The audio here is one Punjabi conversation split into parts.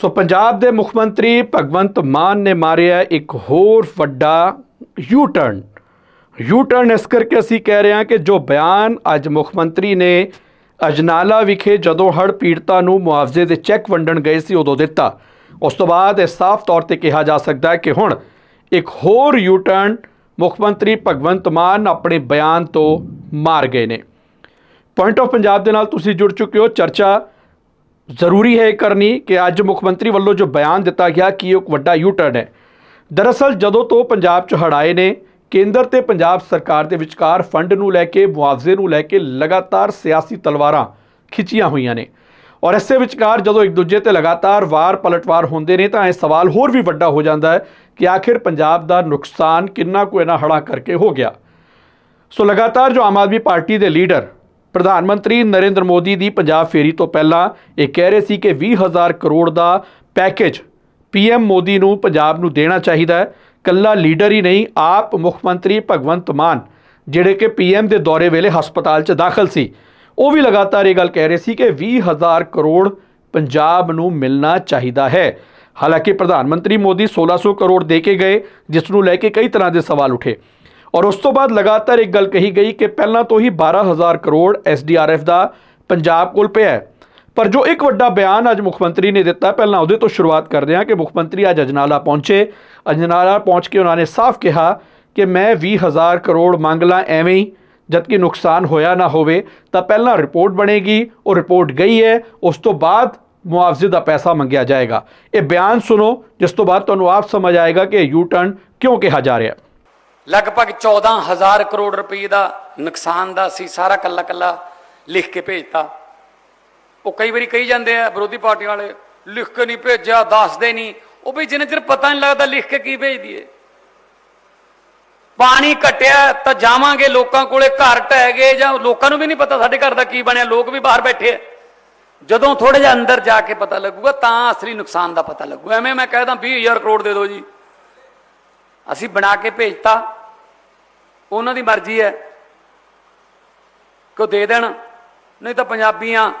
ਸੋ ਪੰਜਾਬ ਦੇ ਮੁੱਖ ਮੰਤਰੀ ਭਗਵੰਤ ਮਾਨ ਨੇ ਮਾਰਿਆ ਇੱਕ ਹੋਰ ਵੱਡਾ ਯੂ ਟਰਨ ਯੂ ਟਰਨ ਇਸ ਕਰਕੇ ਅਸੀਂ ਕਹਿ ਰਹੇ ਹਾਂ ਕਿ ਜੋ ਬਿਆਨ ਅੱਜ ਮੁੱਖ ਮੰਤਰੀ ਨੇ ਅਜਨਾਲਾ ਵਿਖੇ ਜਦੋਂ ਹੜ੍ਹ ਪੀੜਤਾਂ ਨੂੰ ਮੁਆਵਜ਼ੇ ਦੇ ਚੈੱਕ ਵੰਡਣ ਗਏ ਸੀ ਉਦੋਂ ਦਿੱਤਾ। ਉਸ ਤੋਂ ਬਾਅਦ ਇਹ ਸਾਫ਼ ਤੌਰ ਤੇ ਕਿਹਾ ਜਾ ਸਕਦਾ ਹੈ ਕਿ ਹੁਣ ਇੱਕ ਹੋਰ ਯੂ ਟਰਨ ਮੁੱਖ ਮੰਤਰੀ ਭਗਵੰਤ ਮਾਨ ਆਪਣੇ ਬਿਆਨ ਤੋਂ ਮਾਰ ਗਏ ਨੇ। ਪੁਆਇੰਟ ਆਫ ਪੰਜਾਬ ਦੇ ਨਾਲ ਤੁਸੀਂ ਜੁੜ ਚੁੱਕੇ ਹੋ। ਚਰਚਾ ਜ਼ਰੂਰੀ ਹੈ ਇਹ ਕਰਨੀ ਕਿ ਅੱਜ ਮੁੱਖ ਮੰਤਰੀ ਵੱਲੋਂ ਜੋ ਬਿਆਨ ਦਿੱਤਾ ਗਿਆ ਕਿ ਇਹ ਇੱਕ ਵੱਡਾ ਯੂ ਟਰਨ ਹੈ। ਦਰਅਸਲ ਜਦੋਂ ਤੋਂ ਪੰਜਾਬ 'ਚ ਹੜ੍ਹ ਆਏ ਨੇ, ਕੇਂਦਰ ਤੇ ਪੰਜਾਬ ਸਰਕਾਰ ਦੇ ਵਿਚਕਾਰ ਫੰਡ ਨੂੰ ਲੈ ਕੇ, ਮੁਆਵਜ਼ੇ ਨੂੰ ਲੈ ਕੇ ਲਗਾਤਾਰ ਸਿਆਸੀ ਤਲਵਾਰਾਂ ਖਿੱਚੀਆਂ ਹੋਈਆਂ ਨੇ। ਔਰ ਇਸੇ ਵਿਚਕਾਰ ਜਦੋਂ ਇੱਕ ਦੂਜੇ ਤੇ ਲਗਾਤਾਰ ਵਾਰ ਪਲਟਵਾਰ ਹੁੰਦੇ ਨੇ, ਤਾਂ ਇਹ ਸਵਾਲ ਹੋਰ ਵੀ ਵੱਡਾ ਹੋ ਜਾਂਦਾ ਹੈ ਕਿ ਆਖਿਰ ਪੰਜਾਬ ਦਾ ਨੁਕਸਾਨ ਕਿੰਨਾ ਕੁ ਇਹਨਾਂ ਹੜ੍ਹਾਂ ਕਰਕੇ ਹੋ ਗਿਆ। ਸੋ ਲਗਾਤਾਰ ਜੋ ਆਮ ਆਦਮੀ ਪਾਰਟੀ ਦੇ ਲੀਡਰ ਪ੍ਰਧਾਨ ਮੰਤਰੀ ਨਰਿੰਦਰ ਮੋਦੀ ਦੀ ਪੰਜਾਬ ਫੇਰੀ ਤੋਂ ਪਹਿਲਾਂ ਇਹ ਕਹਿ ਰਹੇ ਸੀ ਕਿ 20000 ਕਰੋੜ ਦਾ ਪੈਕੇਜ ਪੀਐਮ ਮੋਦੀ ਨੂੰ ਪੰਜਾਬ ਨੂੰ ਦੇਣਾ ਚਾਹੀਦਾ ਹੈ। ਕੱਲਾ ਲੀਡਰ ਹੀ ਨਹੀਂ, ਆਪ ਮੁੱਖ ਮੰਤਰੀ ਭਗਵੰਤ ਮਾਨ, ਜਿਹੜੇ ਕਿ ਪੀਐਮ ਦੇ ਦੌਰੇ ਵੇਲੇ ਹਸਪਤਾਲ 'ਚ ਦਾਖਲ ਸੀ। ਉਹ ਵੀ ਲਗਾਤਾਰ ਇਹ ਗੱਲ ਕਹਿ ਰਹੇ ਸੀ ਕਿ 20000 ਕਰੋੜ ਪੰਜਾਬ ਨੂੰ ਮਿਲਣਾ ਚਾਹੀਦਾ ਹੈ। ਹਾਲਾਂਕਿ ਪ੍ਰਧਾਨ ਮੰਤਰੀ ਮੋਦੀ 1600 ਕਰੋੜ ਦੇ ਕੇ ਗਏ, ਜਿਸ ਨੂੰ ਲੈ ਕੇ ਕਈ ਤਰ੍ਹਾਂ ਦੇ ਸਵਾਲ ਉੱਠੇ। ਔਰ ਉਸ ਤੋਂ ਬਾਅਦ ਲਗਾਤਾਰ ਇੱਕ ਗੱਲ ਕਹੀ ਗਈ ਕਿ ਪਹਿਲਾਂ ਤੋਂ ਹੀ 12000 ਕਰੋੜ ਐਸਡੀਆਰਐਫ ਦਾ ਪੰਜਾਬ ਕੋਲ ਪਿਆ ਹੈ। ਪਰ ਜੋ ਇੱਕ ਵੱਡਾ ਬਿਆਨ ਅੱਜ ਮੁੱਖ ਮੰਤਰੀ ਨੇ ਦਿੱਤਾ, ਪਹਿਲਾਂ ਉਹਦੇ ਤੋਂ ਸ਼ੁਰੂਆਤ ਕਰਦੇ ਹਾਂ ਕਿ ਮੁੱਖ ਮੰਤਰੀ ਅੱਜ ਅਜਨਾਲਾ ਪਹੁੰਚੇ। ਅਜਨਾਲਾ ਪਹੁੰਚ ਕੇ ਉਹਨਾਂ ਨੇ ਸਾਫ਼ ਕਿਹਾ ਕਿ ਮੈਂ 20000 ਕਰੋੜ ਮੰਗ ਲਾਂ ਐਵੇਂ ਹੀ, ਜਦਕਿ ਨੁਕਸਾਨ ਹੋਇਆ ਨਾ ਹੋਵੇ, ਤਾਂ ਪਹਿਲਾਂ ਰਿਪੋਰਟ ਬਣੇਗੀ, ਉਹ ਰਿਪੋਰਟ ਗਈ ਹੈ, ਉਸ ਤੋਂ ਬਾਅਦ ਮੁਆਵਜ਼ੇ ਦਾ ਪੈਸਾ ਮੰਗਿਆ ਜਾਏਗਾ। ਇਹ ਬਿਆਨ ਸੁਣੋ, ਜਿਸ ਤੋਂ ਬਾਅਦ ਤੁਹਾਨੂੰ ਆਪ ਸਮਝ ਆਏਗਾ ਕਿ ਯੂ ਟਰਨ ਕਿਉਂ ਕਿਹਾ ਜਾ ਰਿਹਾ ਹੈ। ਲਗਭਗ 14000 ਕਰੋੜ ਰੁਪਏ ਦਾ ਨੁਕਸਾਨ ਦਾ ਸੀ, ਸਾਰਾ ਕੱਲਾ ਕੱਲਾ ਲਿਖ ਕੇ ਭੇਜਤਾ। ਉਹ ਕਈ ਵਾਰੀ ਕਹੀ ਜਾਂਦੇ ਆ, ਵਿਰੋਧੀ ਪਾਰਟੀਆਂ ਵਾਲੇ, ਲਿਖ ਕੇ ਨਹੀਂ ਭੇਜਿਆ, ਦੱਸਦੇ ਨਹੀਂ। ਉਹ ਵੀ ਜਿੰਨੇ ਚਿਰ ਪਤਾ ਨਹੀਂ ਲੱਗਦਾ ਲਿਖ ਕੇ ਕੀ ਭੇਜ ਦਈਏ। ਪਾਣੀ ਘਟਿਆ ਤਾਂ ਜਾਵਾਂਗੇ ਲੋਕਾਂ ਕੋਲੇ, ਘਰ ਢਹਿ ਗਏ ਜਾਂ ਲੋਕਾਂ ਨੂੰ ਵੀ ਨਹੀਂ ਪਤਾ ਸਾਡੇ ਘਰ ਦਾ ਕੀ ਬਣਿਆ, ਲੋਕ ਵੀ ਬਾਹਰ ਬੈਠੇ ਆ। ਜਦੋਂ ਥੋੜੇ ਜਿਹਾ ਅੰਦਰ ਜਾ ਕੇ ਪਤਾ ਲੱਗੂਗਾ, ਤਾਂ ਅਸਲੀ ਨੁਕਸਾਨ ਦਾ ਪਤਾ ਲੱਗੂ। ਐਵੇਂ ਮੈਂ ਕਹਿਦਾ 20000 ਕਰੋੜ ਦੇ ਦਿਓ ਜੀ। ਅਸੀਂ ਬਣਾ ਕੇ ਭੇਜਤਾ। ਉਹਨਾਂ ਦੀ ਮਰਜ਼ੀ ਹੈ। ਕਿ ਉਹ ਦੇ ਦੇਣ? ਨਹੀਂ ਤਾਂ ਪੰਜਾਬੀਆਂ,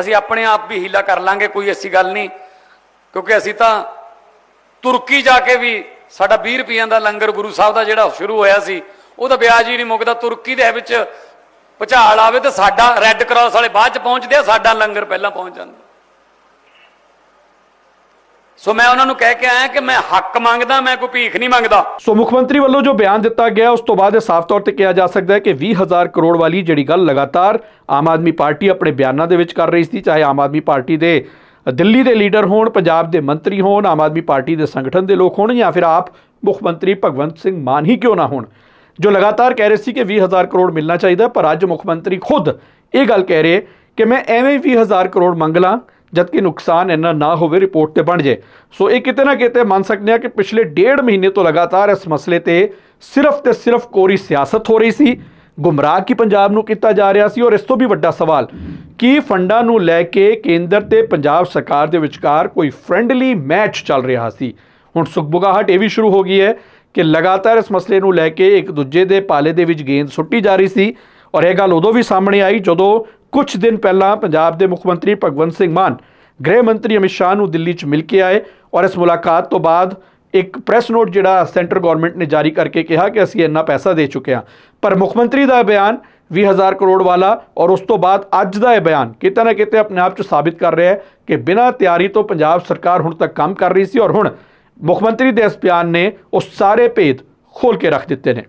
ਅਸੀਂ ਆਪਣੇ ਆਪ ਵੀ ਹੀਲਾ ਕਰ ਲਾਂਗੇ, ਕੋਈ ਐਸੀ ਗੱਲ ਨਹੀਂ। ਕਿਉਂਕਿ ਅਸੀਂ ਤਾਂ ਤੁਰਕੀ ਜਾ ਕੇ ਵੀ ਸਾਡਾ 20 ਰੁਪਈਆਂ ਦਾ ਲੰਗਰ ਗੁਰੂ ਸਾਹਿਬ ਦਾ ਜਿਹੜਾ ਸ਼ੁਰੂ ਹੋਇਆ ਸੀ ਉਹਦਾ ਵਿਆਜ ਹੀ ਨਹੀਂ ਮੁੱਕਦਾ। ਤੁਰਕੀ ਦੇ ਵਿੱਚ ਭੁਚਾਲ ਆਵੇ ਤਾਂ ਸਾਡਾ ਰੈੱਡ ਕਰਾਸ ਵਾਲੇ ਬਾਅਦ ਚ ਪਹੁੰਚਦੇ ਆ, ਸਾਡਾ ਲੰਗਰ ਪਹਿਲਾਂ ਪਹੁੰਚ ਜਾਂਦਾ। ਸੋ ਮੈਂ ਉਹਨਾਂ ਨੂੰ ਕਹਿ ਕੇ ਆਇਆ ਕਿ ਮੈਂ ਹੱਕ ਮੰਗਦਾ, ਮੈਂ ਕੋਈ ਭੀਖ ਨਹੀਂ ਮੰਗਦਾ। ਸੋ ਮੁੱਖ ਮੰਤਰੀ ਵੱਲੋਂ ਜੋ ਬਿਆਨ ਦਿੱਤਾ ਗਿਆ, ਉਸ ਤੋਂ ਬਾਅਦ ਇਹ ਸਾਫ਼ ਤੌਰ ਤੇ ਕਿਹਾ ਜਾ ਸਕਦਾ ਹੈ ਕਿ 20000 ਕਰੋੜ ਵਾਲੀ ਜਿਹੜੀ ਗੱਲ ਲਗਾਤਾਰ ਆਮ ਆਦਮੀ ਪਾਰਟੀ ਆਪਣੇ ਬਿਆਨਾਂ ਦੇ ਵਿੱਚ ਕਰ ਰਹੀ ਸੀ, ਚਾਹੇ ਆਮ ਆਦਮੀ ਪਾਰਟੀ ਦੇ ਦਿੱਲੀ ਦੇ ਲੀਡਰ ਹੋਣ, ਪੰਜਾਬ ਦੇ ਮੰਤਰੀ ਹੋਣ, ਆਮ ਆਦਮੀ ਪਾਰਟੀ ਦੇ ਸੰਗਠਨ ਦੇ ਲੋਕ ਹੋਣ, ਜਾਂ ਫਿਰ ਆਪ ਮੁੱਖ ਮੰਤਰੀ ਭਗਵੰਤ ਸਿੰਘ ਮਾਨ ਹੀ ਕਿਉਂ ਨਾ ਹੋਣ। ਜੋ ਲਗਾਤਾਰ ਕਹਿ ਰਹੇ ਸੀ ਕਿ 20000 ਕਰੋੜ ਮਿਲਣਾ ਚਾਹੀਦਾ, ਪਰ ਅੱਜ ਮੁੱਖ ਮੰਤਰੀ ਖੁਦ ਇਹ ਗੱਲ ਕਹਿ ਰਹੇ ਕਿ ਮੈਂ ਐਵੇਂ 20000 ਕਰੋੜ ਮੰਗ ਲਾਂ ਜਦਕਿ ਨੁਕਸਾਨ ਇੰਨਾ ਨਾ ਹੋਵੇ, ਰਿਪੋਰਟ ਤੇ ਬਣ ਜੇ। ਸੋ ਇਹ ਕਿਤੇ ਨਾ ਕਿਤੇ ਮੰਨ ਸਕਦੇ ਆ ਕਿ ਪਿਛਲੇ ਡੇਢ ਮਹੀਨੇ ਤੋਂ ਲਗਾਤਾਰ ਇਸ ਮਸਲੇ ਤੇ ਸਿਰਫ ਤੇ ਸਿਰਫ ਕੋਰੀ ਸਿਆਸਤ ਹੋ ਰਹੀ ਸੀ, ਗੁੰਮਰਾਹ ਕੀ ਪੰਜਾਬ ਨੂੰ ਕੀਤਾ ਜਾ ਰਿਹਾ ਸੀ, ਔਰ ਇਸ ਤੋਂ ਵੀ ਵੱਡਾ ਸਵਾਲ, ਕੀ ਫੰਡਾਂ ਨੂੰ ਲੈ ਕੇ ਕੇਂਦਰ ਤੇ ਪੰਜਾਬ ਸਰਕਾਰ ਦੇ ਵਿਚਕਾਰ ਕੋਈ ਫ੍ਰੈਂਡਲੀ ਮੈਚ ਚੱਲ ਰਿਹਾ ਸੀ? ਹੁਣ ਸੁਖਬੁਗਾਹਟ ਇਹ ਵੀ ਸ਼ੁਰੂ ਹੋ ਗਈ ਹੈ ਕਿ ਲਗਾਤਾਰ ਇਸ ਮਸਲੇ ਨੂੰ ਲੈ ਕੇ ਇੱਕ ਦੂਜੇ ਦੇ ਪਾਲੇ ਦੇ ਵਿੱਚ ਗੇਂਦ ਸੁੱਟੀ ਜਾ ਰਹੀ ਸੀ, ਔਰ ਇਹ ਗੱਲ ਉਦੋਂ ਵੀ ਸਾਹਮਣੇ ਆਈ ਜਦੋਂ ਕੁਝ ਦਿਨ ਪਹਿਲਾਂ ਪੰਜਾਬ ਦੇ ਮੁੱਖ ਮੰਤਰੀ ਭਗਵੰਤ ਸਿੰਘ ਮਾਨ ਗ੍ਰਹਿ ਮੰਤਰੀ ਅਮਿਤ ਸ਼ਾਹ ਨੂੰ ਦਿੱਲੀ 'ਚ ਮਿਲ ਕੇ ਆਏ ਔਰ ਇਸ ਮੁਲਾਕਾਤ ਤੋਂ ਬਾਅਦ ਇੱਕ ਪ੍ਰੈਸ ਨੋਟ ਜਿਹੜਾ ਸੈਂਟਰ ਗਵਰਨਮੈਂਟ ਨੇ ਜਾਰੀ ਕਰਕੇ ਕਿਹਾ ਕਿ ਅਸੀਂ ਇੰਨਾ ਪੈਸਾ ਦੇ ਚੁੱਕੇ ਹਾਂ ਪਰ ਮੁੱਖ ਮੰਤਰੀ ਦਾ ਇਹ ਬਿਆਨ 20000 ਕਰੋੜ ਵਾਲਾ ਔਰ ਉਸ ਤੋਂ ਬਾਅਦ ਅੱਜ ਦਾ ਇਹ ਬਿਆਨ ਕਿਤੇ ਨਾ ਕਿਤੇ ਆਪਣੇ ਆਪ 'ਚ ਸਾਬਿਤ ਕਰ ਰਿਹਾ ਹੈ ਕਿ ਬਿਨਾਂ ਤਿਆਰੀ ਤੋਂ ਪੰਜਾਬ ਸਰਕਾਰ ਹੁਣ ਤੱਕ ਕੰਮ ਕਰ ਰਹੀ ਸੀ ਔਰ ਹੁਣ ਮੁੱਖ ਮੰਤਰੀ ਦੇ ਇਸ ਬਿਆਨ ਨੇ ਉਹ ਸਾਰੇ ਭੇਦ ਖੋਲ ਕੇ ਰੱਖ ਦਿੱਤੇ ਨੇ